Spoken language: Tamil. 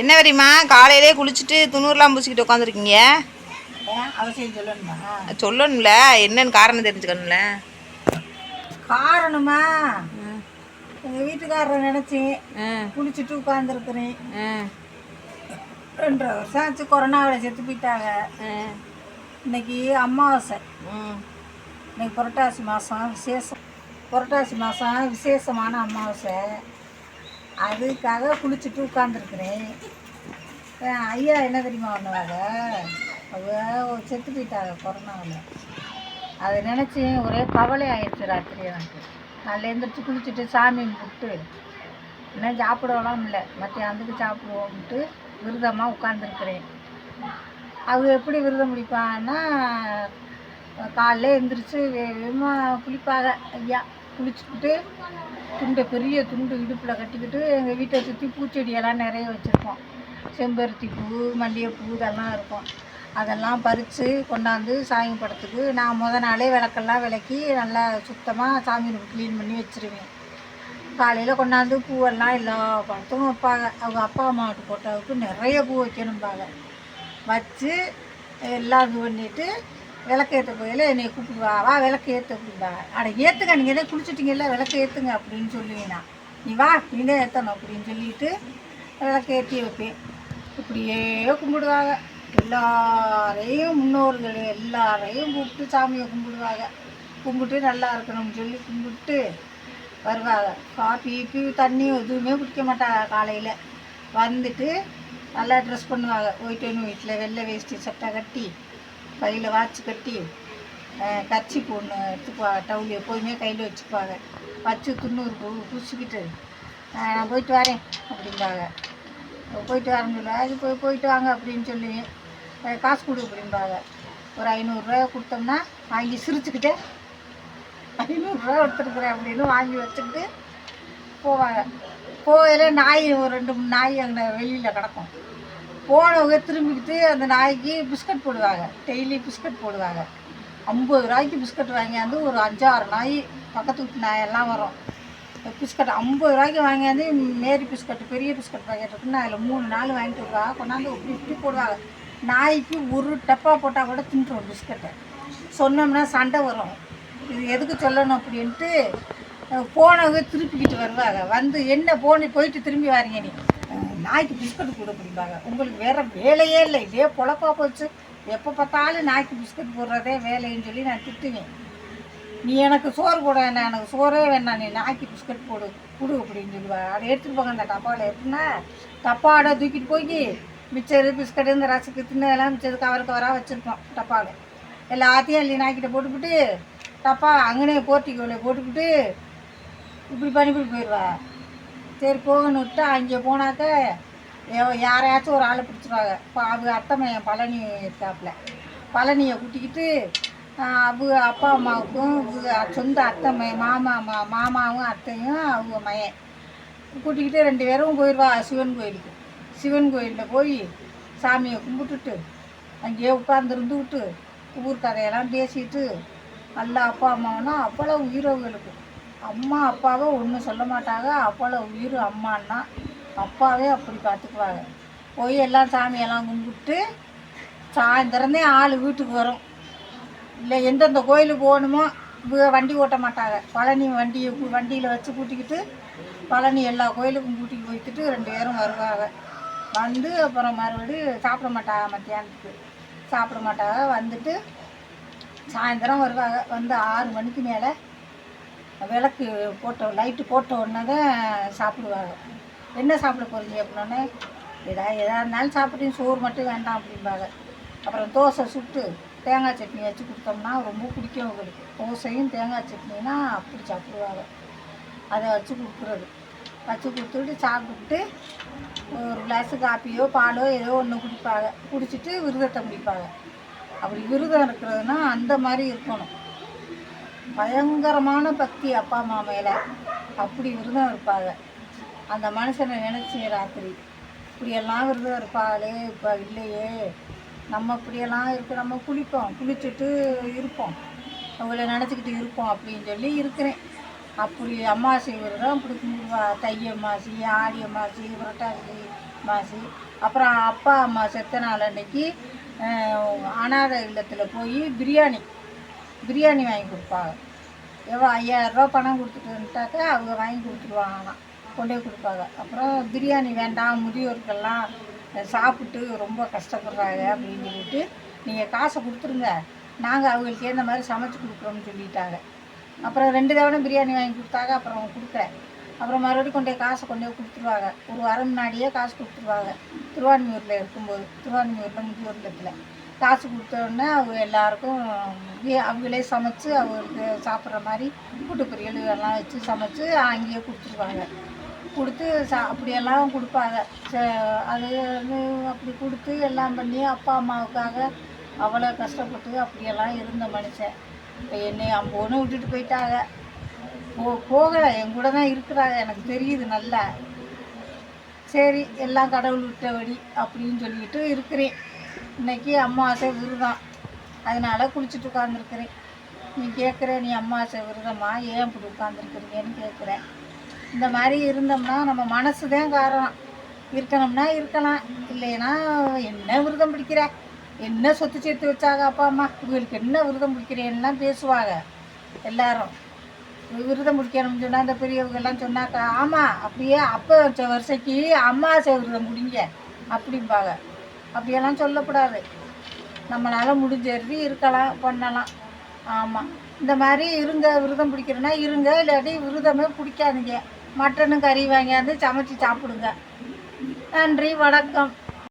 என்ன தெரியுமா? காலையிலே குளிச்சுட்டு துணூர்லாம் பூசிக்கிட்டு உட்காந்துருக்கீங்க அவசியம் சொல்லணுமா? சொல்லணும்ல. என்னன்னு காரணம் தெரிஞ்சுக்கணும்ல. காரணமா? எங்கள் வீட்டுக்காரரை நினச்சேன் ம் குளிச்சுட்டு உட்காந்துருக்குறேன் ரெண்டரை வருஷம் ஆச்சு கொரோனாவில் செத்து போயிட்டாங்க. இன்னைக்கு அமாவாசை. ம் இன்னைக்கு புரட்டாசி மாதம் விசேஷம். புரட்டாசி மாதம் விசேஷமான அமாவாசை. அதுக்காக குளிச்சுட்டு உட்காந்துருக்குறேன் ஐயா என்ன தெரியுமா பண்ணுவாங்க? அவள் செத்து போயிட்டாங்க கொரோனாவில். அதை நினச்சி ஒரே கவலை ஆயிடுச்சு ராத்திரி எனக்கு. காலையில் எழுந்திரிச்சு குளிச்சுட்டு சாமி கும்பிட்டு இன்னும் சாப்பிடலாம் இல்லை. மத்தியானத்துக்கு சாப்பிடுவோம்ட்டு விரதமாக உட்காந்துருக்குறேன் அவர் எப்படி விரதம் முடிப்பான்னா காலைல எழுந்திரிச்சு வேகமாக குளிப்பாங்க ஐயா. குளிச்சுக்கிட்டு துண்டை பெரிய துண்டு இடுப்பில் கட்டிக்கிட்டு எங்கள் வீட்டை சுற்றி பூச்செடியெல்லாம் நிறைய வச்சுருப்போம். செம்பருத்தி பூ மல்லிகைப்பூ இதெல்லாம் இருக்கும். அதெல்லாம் பறித்து கொண்டாந்து சாமி படத்துக்கு நான் முத நாளே விளக்கெல்லாம் விளக்கி நல்லா சுத்தமாக சாமி ரூம் க்ளீன் பண்ணி வச்சுருவேன். காலையில் கொண்டாந்து பூவெல்லாம் எல்லா படத்துக்கும் வைப்பாங்க. அவங்க அப்பா அம்மாவுக்கு போட்டவுக்கு நிறைய பூ வைக்கணும்பாங்க வச்சு எல்லாம் இது பண்ணிவிட்டு விளக்கேற்ற கோயில என்னை கூப்பிடுவா வா விளக்கு ஏற்று அப்படிம்பாங்க அட ஏற்றுங்க நீங்கள் தான் குளிச்சிட்டிங்கல்ல விளக்கு ஏற்றுங்க அப்படின்னு சொல்லுவேன். நீ வா நீ தான் ஏற்றணும் அப்படின்னு சொல்லிட்டு விளக்கு ஏற்றி வைப்பேன். இப்படியே கும்பிடுவாங்க. எல்லாரையும் முன்னோர்கள் எல்லாரையும் கூப்பிட்டு சாமியை கும்பிடுவாங்க. கும்பிட்டு நல்லா இருக்கணும்னு சொல்லி கும்பிட்டு வருவாங்க. காஃபி பீ தண்ணி எதுவுமே குடிக்க மாட்டாங்க காலையில். வந்துட்டு நல்லா ட்ரெஸ் பண்ணுவாங்க. ஒயிட் ஒன்று வீட்டில் வெள்ளை வேஷ்டி சட்டை கட்டி கையில் வாட்ச் கட்டி கச்சி பொண்ணு எடுத்துக்குவாங்க டவுல் எப்போதுமே கையில் வச்சுக்குவாங்க வச்சு துண்ணூறு பூ பூசிக்கிட்டு நான் போயிட்டு வரேன் அப்படிம்பாங்க. போயிட்டு வரேன்னு சொல்லுவேன் அது போய் போயிட்டு வாங்க அப்படின்னு சொல்லி காசு கொடு அப்படிம்பாங்க. ஒரு ஐநூறுரூவா கொடுத்தோம்னா வாங்கி சிரிச்சுக்கிட்டு ஐநூறுரூவா எடுத்துருக்குறேன் அப்படின்னு வாங்கி வச்சுக்கிட்டு போவாங்க. போகையில நாய் ஒரு ரெண்டு மூணு நாய் அங்கே வெளியில் கிடக்கும். போனவங்க திரும்பிக்கிட்டு அந்த நாய்க்கு பிஸ்கட் போடுவாங்க. டெய்லி பிஸ்கட் போடுவாங்க. ஐம்பது ரூபாய்க்கு பிஸ்கட் வாங்கியாந்து ஒரு அஞ்சாறு நாய் பக்கத்து வீட்டு நாயெல்லாம் வரும். பிஸ்கட் ஐம்பது ரூபாய்க்கு வாங்கியாந்து மேரி பிஸ்கட் பெரிய பிஸ்கட் பாக்கெட் இருக்குன்னு அதில் மூணு நாள் வாங்கிட்டு வருவாங்க. கொண்டாந்து இப்படி இப்படி போடுவாங்க. நாய்க்கு ஒரு டப்பா போட்டால் கூட தின்றுடும் பிஸ்கட்டை. சொன்னோம்னா சண்டை வரும். இது எதுக்கு சொல்லணும் அப்படின்ட்டு போனவங்க திருப்பிக்கிட்டு வருவாங்க. வந்து என்ன போன போயிட்டு திரும்பி வாரீங்க நீ? நாய்க்கு பிஸ்கட் கொடு அப்படிம்பாங்க உங்களுக்கு வேற வேலையே இல்லை. இதே பொழப்பா போச்சு. எப்போ பார்த்தாலும் நாய்க்கு பிஸ்கட் போடுறதே வேலைன்னு சொல்லி நான் திட்டுவேன். நீ எனக்கு சோறு போட வேணாம். எனக்கு சோறே வேணாம். நீ நாய்க்கு பிஸ்கட் போடு கொடு அப்படின்னு சொல்லுவாங்க அதை எடுத்துகிட்டு போங்க அந்த டப்பாவில். எடுத்துனா டப்பாவோட தூக்கிட்டு போய் மிச்சரு பிஸ்கட் இந்த ரசக்கு தின்னு எல்லாம் மிச்சது கவர் கவராக வச்சுருப்போம் டப்பாவில். எல்லாத்தையும் அள்ளி நாய்க்கிட்ட போட்டுக்கிட்டு டப்பா அங்கனே போர்ட்டிக்கோவில் போட்டுவிட்டு இப்படி பண்ணிவிட்டு போயிடுவா. சரி போகணும் விட்டு அங்கே போனாக்க யாரையாச்சும் ஒரு ஆளை பிடிச்சிருவாங்க. இப்போ அவங்க அத்தை பழனி இருக்காப்புல. பழனியை கூட்டிக்கிட்டு அவங்க அப்பா அம்மாவுக்கும் சொந்த அத்தை மையன் மாமா மா மாமாவும் அத்தையும் அவங்க மையன். கூட்டிக்கிட்டு ரெண்டு பேரும் போயிடுவா சிவன் கோயிலுக்கு. சிவன் கோயிலில் போய் சாமியை கும்பிட்டுட்டு அங்கேயே உட்கார்ந்துருந்துக்கிட்டு ஊர் கதையெல்லாம் பேசிட்டு நல்லா அப்பா அம்மாவனா அவ்வளோ உயிரவங்களுக்கு அம்மா அப்பாவை ஒன்றும் சொல்ல மாட்டாங்க. அவ்வளோ உயிர் அம்மான்னா அப்பாவே அப்படி பார்த்துக்குவாங்க போய் எல்லாம் சாமியெல்லாம் கும்பிட்டு சாயந்தரந்தே ஆள் வீட்டுக்கு வரும். இல்லை எந்தெந்த கோயிலுக்கு போகணுமோ வண்டி ஓட்ட மாட்டாங்க. பழனி வண்டியை வண்டியில் வச்சு கூட்டிக்கிட்டு பழனி எல்லா கோயிலுக்கும் கூட்டிகிட்டு போய்க்கிட்டு ரெண்டு பேரும் வருவாங்க. வந்து அப்புறம் மறுபடியும் சாப்பிட மாட்டாங்க மத்தியானத்துக்கு. சாப்பிட மாட்டாங்க. வந்துட்டு சாயந்தரம் வருவாங்க. வந்து ஆறு மணிக்கு மேலே விளக்கு போட்ட லைட்டு போட்ட உடனே தான் சாப்பிடுவாங்க. என்ன சாப்பிட போகிறீங்க அப்படின்னோடனே எதா எதா இருந்தாலும் சாப்பிட்டு சோறு மட்டும் வேண்டாம் அப்படிம்பாங்க. அப்புறம் தோசை சுட்டு தேங்காய் சட்னி வச்சு கொடுத்தோம்னா ரொம்ப பிடிக்கும் அவங்களுக்கு. தோசையும் தேங்காய் சட்னினா அப்படி சாப்பிடுவாங்க. அதை வச்சு கொடுக்குறது. வச்சு கொடுத்துட்டு சாப்பிட்டுட்டு ஒரு கிளாஸு காப்பியோ பாலோ ஏதோ ஒன்று குடிப்பாங்க. குடிச்சிட்டு விரதத்தை முடிப்பாங்க. அப்படி விரதம் இருக்கிறதுனா அந்த மாதிரி இருக்கணும். பயங்கரமான பக்தி அப்பா அம்மா மேலே. அப்படி விரதம் இருப்பாங்க. அந்த மனுஷனை நினச்சி ராத்திரி இப்படியெல்லாம் விரதம் இருப்பாங்களே இப்போ இல்லையே. நம்ம இப்படியெல்லாம் இருக்கு நம்ம குளிப்போம் குளிச்சுட்டு இருப்போம். அவங்கள நினச்சிக்கிட்டு இருப்போம் அப்படின்னு சொல்லி இருக்கிறேன். அப்படி அமாவாசை விரதம் அப்படி கும்பிடுவா தை அமாவாசை ஆடி அம்மாசி புரட்டாசி மாசி அப்புறம் அப்பா அம்மா செத்த நாள் அன்னைக்கு அனாதை இல்லத்தில் போய் பிரியாணி பிரியாணி வாங்கி கொடுப்பாங்க. எவ்வளோ ஐயாயிரரூபா பணம் கொடுத்துட்டு அவங்க வாங்கி கொடுத்துருவாங்களாம். கொண்டு போய் கொடுப்பாங்க. அப்புறம் பிரியாணி வேண்டாம் முதியோருக்கெல்லாம் சாப்பிட்டு ரொம்ப கஷ்டப்படுறாங்க அப்படின்னு சொல்லிட்டு நீங்கள் காசை கொடுத்துருங்க. நாங்கள் அவங்களுக்கு ஏற்ற மாதிரி சமைச்சு கொடுக்குறோம்னு சொல்லிட்டாங்க. அப்புறம் ரெண்டு தவணை பிரியாணி வாங்கி கொடுத்தாங்க அப்புறம் கொடுக்குறேன் அப்புறம் மறுபடியும் கொண்டு போய் காசை கொண்டு போய் கொடுத்துருவாங்க. ஒரு வாரம் முன்னாடியே காசு கொடுத்துருவாங்க. திருவான்மியூரில் இருக்கும்போது திருவான்மியூரில் முதியோர் இல்லத்தில். காசு கொடுத்தோடனே அவங்க எல்லாருக்கும் அவங்களே சமைச்சு அவங்களுக்கு சாப்பிட்ற மாதிரி கூட்டு பொரியல் எல்லாம் வச்சு சமைச்சு அங்கேயே கொடுத்துருவாங்க. கொடுத்து சா அப்படியெல்லாம் கொடுப்பாங்க. ச- அது வந்து அப்படி கொடுத்து எல்லாம் பண்ணி அப்பா அம்மாவுக்காக அவ்வளோ கஷ்டப்பட்டு அப்படியெல்லாம் இருந்த மனுஷன். இப்போ என்னை அம்போன்னு விட்டுட்டு போயிட்டாங்க. போ போகலை. என் கூட தான் இருக்கிறாங்க. எனக்கு தெரியுது நல்லா. சரி எல்லாம் கடவுள் விட்டபடி அப்படின்னு சொல்லிக்கிட்டு இருக்கிறேன். இன்னைக்கு அம்மாவாசை விரதம். அதனால குளிச்சுட்டு உட்காந்துருக்குறேன் நீ கேட்குற நீ அம்மாவாசை விரதமா? ஏன் இப்படி உட்காந்துருக்குறீங்கன்னு கேட்குறேன் இந்த மாதிரி இருந்தோம்னா நம்ம மனசு தான் காரணம். இருக்கணும்னா இருக்கலாம். இல்லைன்னா என்ன விரதம் பிடிக்கிற? என்ன சொத்து சேர்த்து வச்சாங்க அப்பா அம்மா? இவங்களுக்கு என்ன விரதம் பிடிக்கிறேன்லாம் பேசுவாங்க எல்லாரும். விரதம் பிடிக்கணும்னு சொன்னால் இந்த பெரியவர்கள்லாம் சொன்னாக்கா ஆமாம் அப்படியே அப்போ வச்ச வருஷைக்கு அம்மாவாசை விரதம் முடிங்க அப்படிம்பாங்க. அப்படியெல்லாம் சொல்லக்கூடாது. நம்மளால் முடிஞ்சது இருக்கலாம் பண்ணலாம். ஆமாம் இந்த மாதிரி இருங்க விரதம் பிடிக்கிறேன்னா இருங்க இல்லாட்டி விரதமே பிடிக்காதீங்க. மட்டனும் கறி வாங்கியாந்து சமைச்சு சாப்பிடுங்க. நன்றி வணக்கம்.